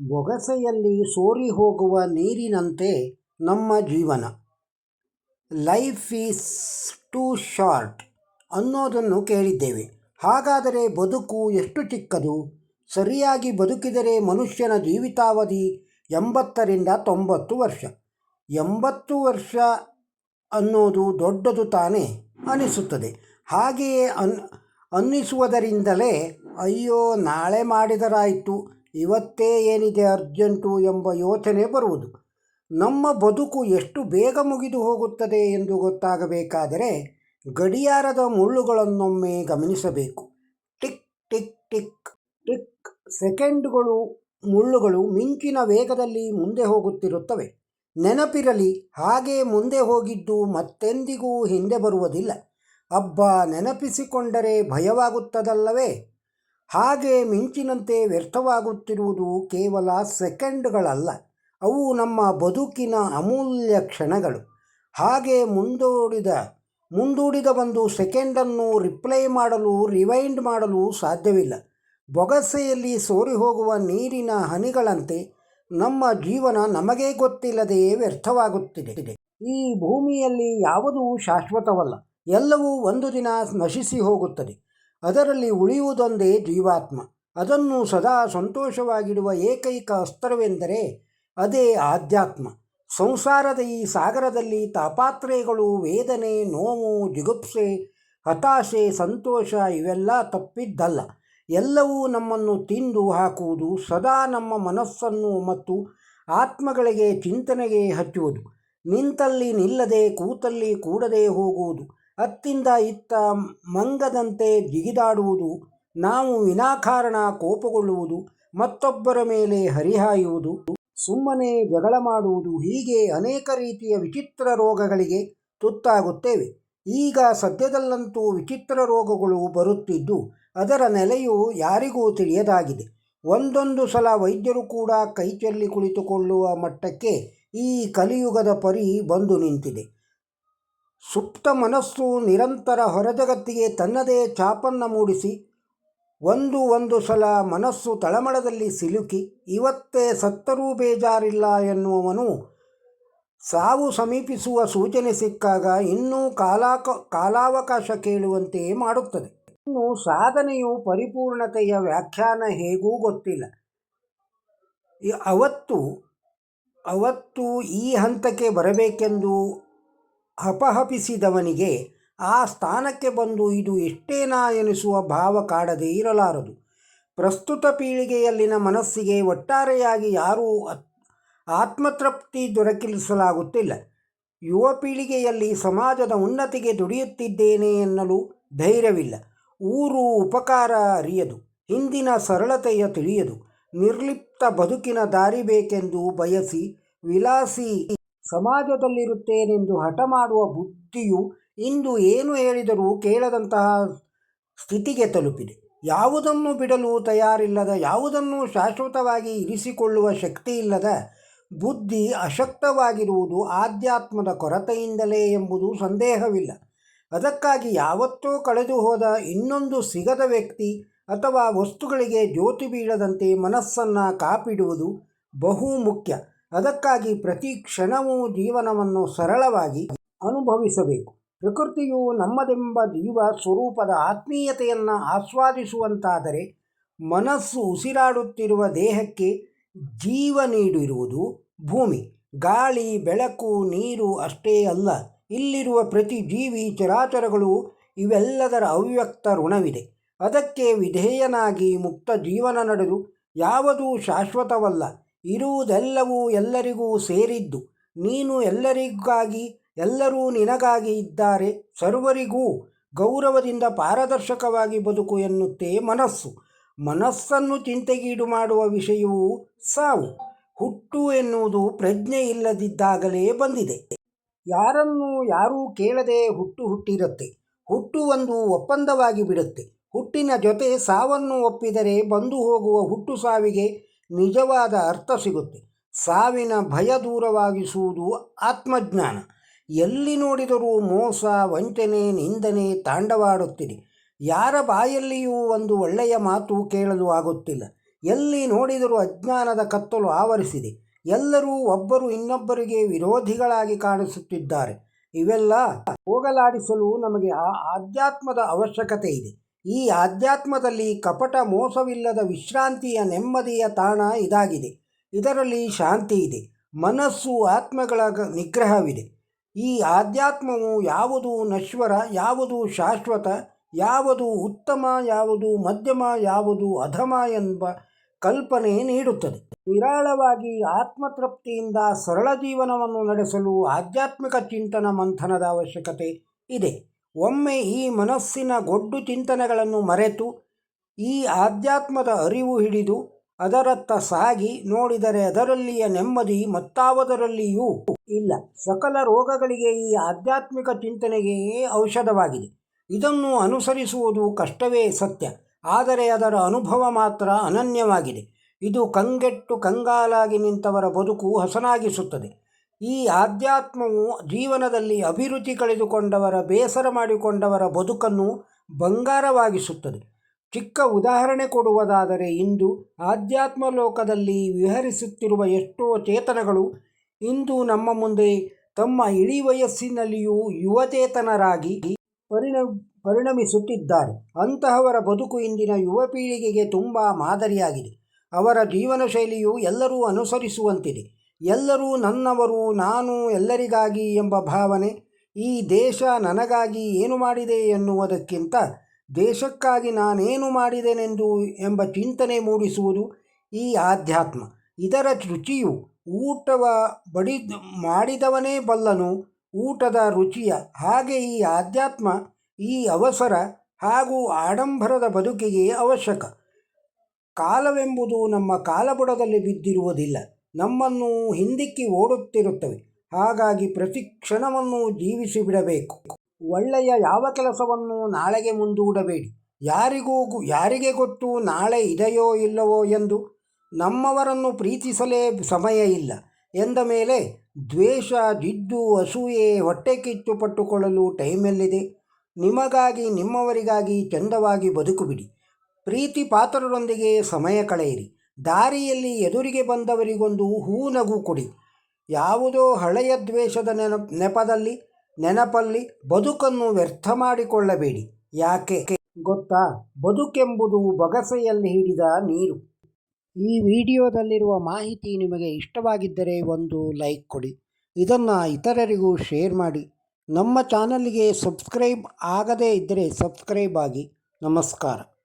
ಬೊಗಸೆಯಲ್ಲಿ ಸೋರಿ ಹೋಗುವ ನೀರಿನಂತೆ ನಮ್ಮ ಜೀವನ. ಲೈಫ್ ಈಸ್ ಟೂ ಶಾರ್ಟ್ ಅನ್ನೋದನ್ನು ಕೇಳಿದ್ದೇವೆ. ಹಾಗಾದರೆ ಬದುಕು ಎಷ್ಟು ಚಿಕ್ಕದು? ಸರಿಯಾಗಿ ಬದುಕಿದರೆ ಮನುಷ್ಯನ ಜೀವಿತಾವಧಿ ಎಂಬತ್ತರಿಂದ ತೊಂಬತ್ತು ವರ್ಷ. ಎಂಬತ್ತು ವರ್ಷ ಅನ್ನೋದು ದೊಡ್ಡದು ತಾನೇ ಅನಿಸುತ್ತದೆ. ಹಾಗೆಯೇ ಅನ್, ಅನ್ನಿಸುವುದರಿಂದಲೇ ಅಯ್ಯೋ ನಾಳೆ ಮಾಡಿದರಾಯಿತು. ಇವತ್ತೇ ಏನಿದೆ ಅರ್ಜೆಂಟು ಎಂಬ ಯೋಚನೆ ಬರುವುದು. ನಮ್ಮ ಬದುಕು ಎಷ್ಟು ಬೇಗ ಮುಗಿದು ಹೋಗುತ್ತದೆ ಎಂದು ಗೊತ್ತಾಗಬೇಕಾದರೆ ಗಡಿಯಾರದ ಮುಳ್ಳುಗಳನ್ನೊಮ್ಮೆ ಗಮನಿಸಬೇಕು. ಟಿಕ್ ಟಿಕ್ ಟಿಕ್ ಟಿಕ್ ಸೆಕೆಂಡುಗಳು, ಮುಳ್ಳುಗಳು ಮಿಂಚಿನ ವೇಗದಲ್ಲಿ ಮುಂದೆ ಹೋಗುತ್ತಿರುತ್ತವೆ. ನೆನಪಿರಲಿ, ಹಾಗೆ ಮುಂದೆ ಹೋಗಿದ್ದು ಮತ್ತೆಂದಿಗೂ ಹಿಂದೆ ಬರುವುದಿಲ್ಲ. ಅಬ್ಬ, ನೆನಪಿಸಿಕೊಂಡರೆ ಭಯವಾಗುತ್ತದಲ್ಲವೇ? ಹಾಗೆ ಮಿಂಚಿನಂತೆ ವ್ಯರ್ಥವಾಗುತ್ತಿರುವುದು ಕೇವಲ ಸೆಕೆಂಡ್ಗಳಲ್ಲ. ಅವು ನಮ್ಮ ಬದುಕಿನ ಅಮೂಲ್ಯ ಕ್ಷಣಗಳು. ಹಾಗೆ ಮುಂದೂಡಿದ ಮುಂದೂಡಿದ ಒಂದು ಸೆಕೆಂಡನ್ನು ರಿಪ್ಲೈ ಮಾಡಲು, ರಿವೈಂಡ್ ಮಾಡಲು ಸಾಧ್ಯವಿಲ್ಲ. ಬೊಗಸೆಯಲ್ಲಿ ಸೋರಿ ಹೋಗುವ ನೀರಿನ ಹನಿಗಳಂತೆ ನಮ್ಮ ಜೀವನ ನಮಗೇ ಗೊತ್ತಿಲ್ಲದೆಯೇ ವ್ಯರ್ಥವಾಗುತ್ತಿದೆ. ಈ ಭೂಮಿಯಲ್ಲಿ ಯಾವುದೂ ಶಾಶ್ವತವಲ್ಲ. ಎಲ್ಲವೂ ಒಂದು ದಿನ ನಶಿಸಿ ಹೋಗುತ್ತದೆ. ಅದರಲ್ಲಿ ಉಳಿಯುವುದೊಂದೇ ಜೀವಾತ್ಮ. ಅದನ್ನು ಸದಾ ಸಂತೋಷವಾಗಿಡುವ ಏಕೈಕ ಅಸ್ತ್ರವೆಂದರೆ ಅದೇ ಆಧ್ಯಾತ್ಮ. ಸಂಸಾರದ ಈ ಸಾಗರದಲ್ಲಿ ತಾಪಾತ್ರೆಗಳು, ವೇದನೆ, ನೋವು, ಜಿಗುಪ್ಸೆ, ಹತಾಶೆ, ಸಂತೋಷ ಇವೆಲ್ಲ ತಪ್ಪಿದ್ದಲ್ಲ. ಎಲ್ಲವೂ ನಮ್ಮನ್ನು ತಿಂದು ಹಾಕುವುದು ಸದಾ ನಮ್ಮ ಮನಸ್ಸನ್ನು ಮತ್ತು ಆತ್ಮಗಳಿಗೆ ಚಿಂತನೆಗೆ ಹಚ್ಚುವುದು. ನಿಂತಲ್ಲಿ ನಿಲ್ಲದೆ ಕೂತಲ್ಲಿ ಕೂಡದೆ ಹೋಗುವುದು. ಅತ್ತಿಂದ ಇತ್ತ ಮಂಗದಂತೆ ಜಿಗಿದಾಡುವುದು ನಾವು ವಿನಾಕಾರಣ ಕೋಪಗೊಳ್ಳುವುದು, ಮತ್ತೊಬ್ಬರ ಮೇಲೆ ಹರಿಹಾಯುವುದು. ಸುಮ್ಮನೆ ಜಗಳ ಮಾಡುವುದು ಹೀಗೆ ಅನೇಕ ರೀತಿಯ ವಿಚಿತ್ರ ರೋಗಗಳಿಗೆ ತುತ್ತಾಗುತ್ತೇವೆ. ಈಗ ಸದ್ಯದಲ್ಲಂತೂ ವಿಚಿತ್ರ ರೋಗಗಳು ಬರುತ್ತಿದ್ದು, ಅದರ ನೆಲೆಯು ಯಾರಿಗೂ ತಿಳಿಯದಾಗಿದೆ. ಒಂದೊಂದು ಸಲ ವೈದ್ಯರು ಕೂಡ ಕೈಚೆಲ್ಲಿ ಕುಳಿತುಕೊಳ್ಳುವ ಮಟ್ಟಕ್ಕೆ ಈ ಕಲಿಯುಗದ ಪರಿ ಬಂದು ನಿಂತಿದೆ. ಸುಪ್ತ ಮನಸ್ಸು ನಿರಂತರ ಹೊರಜಗತ್ತಿಗೆ ತನ್ನದೇ ಛಾಪನ್ನು ಮೂಡಿಸಿ, ಒಂದು ಒಂದು ಸಲ ಮನಸ್ಸು ತಳಮಳದಲ್ಲಿ ಸಿಲುಕಿ, ಇವತ್ತೇ ಸತ್ತರೂ ಬೇಜಾರಿಲ್ಲ ಎನ್ನುವವನು ಸಾವು ಸಮೀಪಿಸುವ ಸೂಚನೆ ಸಿಕ್ಕಾಗ ಇನ್ನೂ ಕಾಲಾಕ, ಕಾಲಾವಕಾಶ ಕೇಳುವಂತೆ ಮಾಡುತ್ತದೆ. ಇನ್ನು ಸಾಧನೆಯು ಪರಿಪೂರ್ಣತೆಯ ವ್ಯಾಖ್ಯಾನ ಹೇಗೂ ಗೊತ್ತಿಲ್ಲ. ಅವತ್ತು ಅವತ್ತು ಈ ಹಂತಕ್ಕೆ ಬರಬೇಕೆಂದು ಹಪಹಪಿಸಿದವನಿಗೆ ಆ ಸ್ಥಾನಕ್ಕೆ ಬಂದು ಇದು ಎಷ್ಟೇನಾ ಎನಿಸುವ ಭಾವ ಕಾಡದೇ ಇರಲಾರದು. ಪ್ರಸ್ತುತ ಪೀಳಿಗೆಯಲ್ಲಿನ ಮನಸ್ಸಿಗೆ ಒಟ್ಟಾರೆಯಾಗಿ ಯಾರೂ ಆತ್ಮತೃಪ್ತಿ ದೊರಕಿಸಲಾಗುತ್ತಿಲ್ಲ. ಯುವ ಪೀಳಿಗೆಯಲ್ಲಿ ಸಮಾಜದ ಉನ್ನತಿಗೆ ದುಡಿಯುತ್ತಿದ್ದೇನೆ ಎನ್ನಲು ಧೈರ್ಯವಿಲ್ಲ. ಊರು ಉಪಕಾರ ಅರಿಯದು, ಹಿಂದಿನ ಸರಳತೆಯ ತಿಳಿಯದು, ನಿರ್ಲಿಪ್ತ ಬದುಕಿನ ದಾರಿ ಬೇಕೆಂದು ಬಯಸಿ ವಿಲಾಸಿ ಸಮಾಜದಲ್ಲಿರುತ್ತೇನೆಂದು ಹಠ ಮಾಡುವ ಬುದ್ಧಿಯು ಇಂದು ಏನು ಹೇಳಿದರೂ ಕೇಳದಂತಹ ಸ್ಥಿತಿಗೆ ತಲುಪಿದೆ. ಯಾವುದನ್ನು ಬಿಡಲು ತಯಾರಿಲ್ಲದ, ಯಾವುದನ್ನು ಶಾಶ್ವತವಾಗಿ ಇರಿಸಿಕೊಳ್ಳುವ ಶಕ್ತಿ ಇಲ್ಲದ ಬುದ್ಧಿ ಅಶಕ್ತವಾಗಿರುವುದು ಆಧ್ಯಾತ್ಮದ ಕೊರತೆಯಿಂದಲೇ ಎಂಬುದು ಸಂದೇಹವಿಲ್ಲ. ಅದಕ್ಕಾಗಿ ಯಾವತ್ತೋ ಕಳೆದು ಹೋದ ಇನ್ನೊಂದು ಸಿಗದ ವ್ಯಕ್ತಿ ಅಥವಾ ವಸ್ತುಗಳಿಗೆ ಜ್ಯೋತಿ ಬೀಳದಂತೆ ಮನಸ್ಸನ್ನು ಕಾಪಿಡುವುದು ಬಹು ಮುಖ್ಯ. ಅದಕ್ಕಾಗಿ ಪ್ರತಿ ಕ್ಷಣವೂ ಜೀವನವನ್ನು ಸರಳವಾಗಿ ಅನುಭವಿಸಬೇಕು. ಪ್ರಕೃತಿಯು ನಮ್ಮದೆಂಬ ಜೀವ ಸ್ವರೂಪದ ಆತ್ಮೀಯತೆಯನ್ನು ಆಸ್ವಾದಿಸುವಂತಾದರೆ ಮನಸ್ಸು ಉಸಿರಾಡುತ್ತಿರುವ ದೇಹಕ್ಕೆ ಜೀವ ನೀಡಿರುವುದು ಭೂಮಿ. ಗಾಳಿ, ಬೆಳಕು, ನೀರು ಅಷ್ಟೇ ಅಲ್ಲ, ಇಲ್ಲಿರುವ ಪ್ರತಿ ಜೀವಿ ಚರಾಚರಗಳು ಇವೆಲ್ಲದರ ಅವ್ಯಕ್ತ ಋಣವಿದೆ. ಅದಕ್ಕೆ ವಿಧೇಯನಾಗಿ ಮುಕ್ತ ಜೀವನ ನಡೆದು ಯಾವುದೂ ಶಾಶ್ವತವಲ್ಲ. ಇರುವುದೆಲ್ಲವೂ ಎಲ್ಲರಿಗೂ ಸೇರಿದ್ದು. ನೀನು ಎಲ್ಲರಿಗಾಗಿ, ಎಲ್ಲರೂ ನಿನಗಾಗಿ ಇದ್ದಾರೆ. ಸರ್ವರಿಗೂ ಗೌರವದಿಂದ ಪಾರದರ್ಶಕವಾಗಿ ಬದುಕು ಎನ್ನುತ್ತೆ ಮನಸ್ಸು. ಮನಸ್ಸನ್ನು ಚಿಂತೆಗೀಡು ಮಾಡುವ ವಿಷಯವು ಸಾವು. ಹುಟ್ಟು ಎನ್ನುವುದು ಪ್ರಜ್ಞೆ ಇಲ್ಲದಿದ್ದಾಗಲೇ ಬಂದಿದೆ. ಯಾರನ್ನು ಯಾರೂ ಕೇಳದೆ ಹುಟ್ಟು ಹುಟ್ಟಿರುತ್ತೆ. ಹುಟ್ಟು ಒಂದು ಒಪ್ಪಂದವಾಗಿ ಬಿಡುತ್ತೆ. ಹುಟ್ಟಿನ ಜೊತೆ ಸಾವನ್ನು ಒಪ್ಪಿದರೆ ಬಂದು ಹೋಗುವ ಹುಟ್ಟು ಸಾವಿಗೆ ನಿಜವಾದ ಅರ್ಥ ಸಿಗುತ್ತೆ. ಸಾವಿನ ಭಯ ದೂರವಾಗಿಸುವುದು ಆತ್ಮಜ್ಞಾನ. ಎಲ್ಲಿ ನೋಡಿದರೂ ಮೋಸ, ವಂಚನೆ, ನಿಂದನೆ ತಾಂಡವಾಡುತ್ತಿದೆ. ಯಾರ ಬಾಯಲ್ಲಿಯೂ ಒಂದು ಒಳ್ಳೆಯ ಮಾತು ಕೇಳಲು ಆಗುತ್ತಿಲ್ಲ. ಎಲ್ಲಿ ನೋಡಿದರೂ ಅಜ್ಞಾನದ ಕತ್ತಲು ಆವರಿಸಿದೆ. ಎಲ್ಲರೂ ಒಬ್ಬರು ಇನ್ನೊಬ್ಬರಿಗೆ ವಿರೋಧಿಗಳಾಗಿ ಕಾಣಿಸುತ್ತಿದ್ದಾರೆ. ಇವೆಲ್ಲ ಹೋಗಲಾಡಿಸಲು ನಮಗೆ ಆ ಆಧ್ಯಾತ್ಮದ ಅವಶ್ಯಕತೆ ಇದೆ. ಈ ಆಧ್ಯಾತ್ಮದಲ್ಲಿ ಕಪಟ ಮೋಸವಿಲ್ಲದ ವಿಶ್ರಾಂತಿಯ ನೆಮ್ಮದಿಯ ತಾಣ ಇದಾಗಿದೆ. ಇದರಲ್ಲಿ ಶಾಂತಿ ಇದೆ. ಮನಸ್ಸು ಆತ್ಮಗಳ ನಿಗ್ರಹವಿದೆ. ಈ ಆಧ್ಯಾತ್ಮವು ಯಾವುದು ನಶ್ವರ, ಯಾವುದು ಶಾಶ್ವತ, ಯಾವುದು ಉತ್ತಮ, ಯಾವುದು ಮಧ್ಯಮ, ಯಾವುದು ಅಧಮ ಎಂಬ ಕಲ್ಪನೆ ನೀಡುತ್ತದೆ. ನಿರಾಳವಾಗಿ ಆತ್ಮತೃಪ್ತಿಯಿಂದ ಸರಳ ಜೀವನವನ್ನು ನಡೆಸಲು ಆಧ್ಯಾತ್ಮಿಕ ಚಿಂತನ ಮಂಥನದ ಅವಶ್ಯಕತೆ ಇದೆ. ಒಮ್ಮೆ ಈ ಮನಸ್ಸಿನ ಗೊಡ್ಡು ಚಿಂತನೆಗಳನ್ನು ಮರೆತು, ಈ ಆಧ್ಯಾತ್ಮದ ಅರಿವು ಹಿಡಿದು ಅದರತ್ತ ಸಾಗಿ ನೋಡಿದರೆ ಅದರಲ್ಲಿಯ ನೆಮ್ಮದಿ ಮತ್ತಾವದರಲ್ಲಿಯೂ ಇಲ್ಲ. ಸಕಲ ರೋಗಗಳಿಗೆ ಈ ಆಧ್ಯಾತ್ಮಿಕ ಚಿಂತನೆಗೆಯೇ ಔಷಧವಾಗಿದೆ. ಇದನ್ನು ಅನುಸರಿಸುವುದು ಕಷ್ಟವೇ ಸತ್ಯ, ಆದರೆ ಅದರ ಅನುಭವ ಮಾತ್ರ ಅನನ್ಯವಾಗಿದೆ. ಇದು ಕಂಗೆಟ್ಟು ಕಂಗಾಲಾಗಿ ನಿಂತವರ ಬದುಕು ಹಸನಾಗಿಸುತ್ತದೆ. ಈ ಆಧ್ಯಾತ್ಮವು ಜೀವನದಲ್ಲಿ ಅಭಿರುಚಿ ಕಳೆದುಕೊಂಡವರ, ಬೇಸರ ಮಾಡಿಕೊಂಡವರ ಬದುಕನ್ನು ಬಂಗಾರವಾಗಿಸುತ್ತದೆ. ಚಿಕ್ಕ ಉದಾಹರಣೆ ಕೊಡುವುದಾದರೆ, ಇಂದು ಆಧ್ಯಾತ್ಮ ಲೋಕದಲ್ಲಿ ವಿಹರಿಸುತ್ತಿರುವ ಎಷ್ಟೋ ಚೇತನಗಳು, ಇಂದು ನಮ್ಮ ಮುಂದೆ ತಮ್ಮ ಇಳಿ ವಯಸ್ಸಿನಲ್ಲಿಯೂ ಯುವಚೇತನರಾಗಿ ಪರಿಣ ಪರಿಣಮಿಸುತ್ತಿದ್ದಾರೆ. ಅಂತಹವರ ಬದುಕು ಇಂದಿನ ಯುವ ಪೀಳಿಗೆಗೆ ತುಂಬ ಮಾದರಿಯಾಗಿದೆ. ಅವರ ಜೀವನ ಶೈಲಿಯು ಎಲ್ಲರೂ ಅನುಸರಿಸುವಂತಿದೆ. ಎಲ್ಲರೂ ನನ್ನವರು, ನಾನು ಎಲ್ಲರಿಗಾಗಿ ಎಂಬ ಭಾವನೆ, ಈ ದೇಶ ನನಗಾಗಿ ಏನು ಮಾಡಿದೆ ಎನ್ನುವುದಕ್ಕಿಂತ ದೇಶಕ್ಕಾಗಿ ನಾನೇನು ಮಾಡಿದೆನೆಂದು ಎಂಬ ಚಿಂತನೆ ಮೂಡಿಸುವುದು ಈ ಆಧ್ಯಾತ್ಮ. ಇದರ ರುಚಿಯು ಊಟವ ಬಡಿ ಮಾಡಿದವನೇ ಬಲ್ಲನು ಊಟದ ರುಚಿಯ ಹಾಗೆ ಈ ಆಧ್ಯಾತ್ಮ ಈ ಅವಸರ ಹಾಗೂ ಆಡಂಬರದ ಬದುಕಿಗೆ ಅವಶ್ಯಕ. ಕಾಲವೆಂಬುದು ನಮ್ಮ ಕಾಲಬುಡದಲ್ಲಿ ಬಿದ್ದಿರುವುದಿಲ್ಲ. ನಮ್ಮನ್ನು ಹಿಂದಿಕ್ಕಿ ಓಡುತ್ತಿರುತ್ತವೆ. ಹಾಗಾಗಿ ಪ್ರತಿ ಕ್ಷಣವನ್ನು ಜೀವಿಸಿ ಬಿಡಬೇಕು ಒಳ್ಳೆಯ ಯಾವ ಕೆಲಸವನ್ನು ನಾಳೆಗೆ ಮುಂದೂಡಬೇಡಿ. ಯಾರಿಗೂ ಯಾರಿಗೆ ಗೊತ್ತು ನಾಳೆ ಇದೆಯೋ ಇಲ್ಲವೋ ಎಂದು ನಮ್ಮವರನ್ನು ಪ್ರೀತಿಸಲೇ ಸಮಯ ಇಲ್ಲ. ಎಂದ ಮೇಲೆ ದ್ವೇಷ ಜಿದ್ದು ಅಸೂಯೆ ಹೊಟ್ಟೆ ಕಿಚ್ಚು ಪಟ್ಟುಕೊಳ್ಳಲು ಟೈಮೆಲ್ಲಿದೆ. ನಿಮಗಾಗಿ, ನಿಮ್ಮವರಿಗಾಗಿ ಚಂದವಾಗಿ ಬದುಕುಬಿಡಿ. ಪ್ರೀತಿ ಪಾತ್ರರೊಂದಿಗೆ ಸಮಯ ಕಳೆಯಿರಿ. ದಾರಿಯಲ್ಲಿ ಎದುರಿಗೆ ಬಂದವರಿಗೊಂದು ಹೂ ನಗು ಕೊಡಿ. ಯಾವುದೋ ಹಳೆಯ ದ್ವೇಷದ ನೆನ, ನೆಪದಲ್ಲಿ, ನೆನಪಲ್ಲಿ ಬದುಕನ್ನು ವ್ಯರ್ಥ ಮಾಡಿಕೊಳ್ಳಬೇಡಿ. ಯಾಕೆ? ಗೊತ್ತಾ? ಬದುಕೆಂಬುದು ಬಗಸೆಯಲ್ಲಿ ಹಿಡಿದ ನೀರು. ಈ ವಿಡಿಯೋದಲ್ಲಿರುವ ಮಾಹಿತಿ ನಿಮಗೆ ಇಷ್ಟವಾಗಿದ್ದರೆ ಒಂದು ಲೈಕ್ ಕೊಡಿ. ಇದನ್ನು ಇತರರಿಗೂ ಶೇರ್ ಮಾಡಿ. ನಮ್ಮ ಚಾನಲ್ಗೆ ಸಬ್ಸ್ಕ್ರೈಬ್ ಆಗದೇ ಇದ್ದರೆ ಸಬ್ಸ್ಕ್ರೈಬ್ ಆಗಿ. ನಮಸ್ಕಾರ.